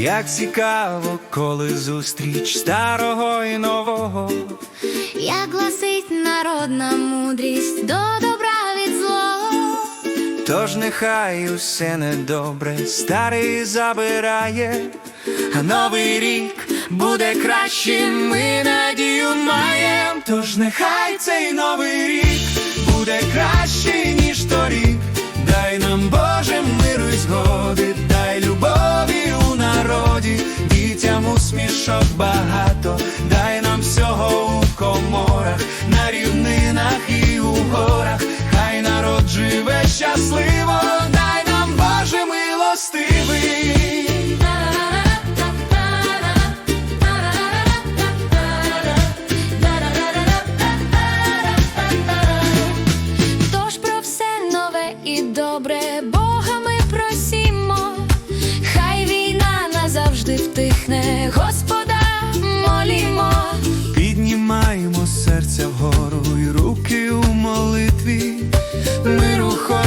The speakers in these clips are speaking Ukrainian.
Як цікаво, коли зустріч старого і нового. Як гласить народна мудрість до добра від злого. Тож нехай усе недобре старий забирає, а новий рік буде кращим, ми надію маєм. Тож нехай цей новий рік усмішок багато, дай нам всього у коморах, на рівнинах і у горах,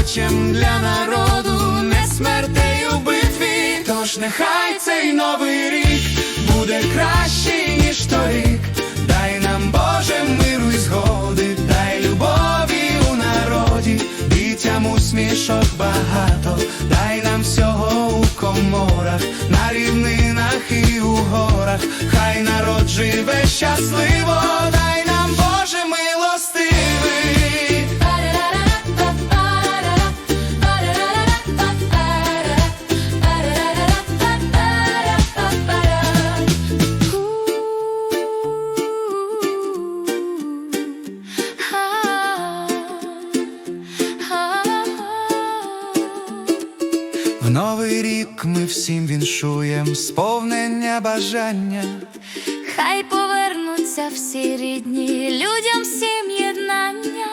Хочем для народу, не смертей у битві. Тож нехай цей новий рік буде кращий, ніж торік. Дай нам Боже миру й згоди, дай любові у народі, дітям усмішок багато, дай нам всього у коморах, на рівнинах і у горах, хай народ живе щасливо, В новий рік ми всім віншуєм сповнення бажання. Хай повернуться всі рідні, людям всім єднання.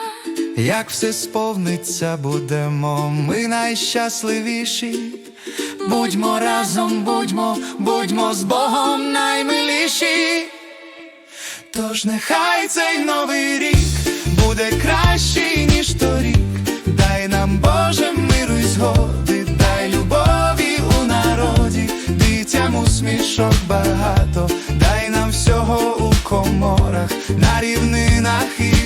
Як все сповниться, будемо ми найщасливіші. Будьмо разом, будьмо, будьмо з Богом наймиліші. Тож нехай цей новий рік буде кращий, ніж торік. усмішок багато, дай нам всього у коморах, на рівнинах і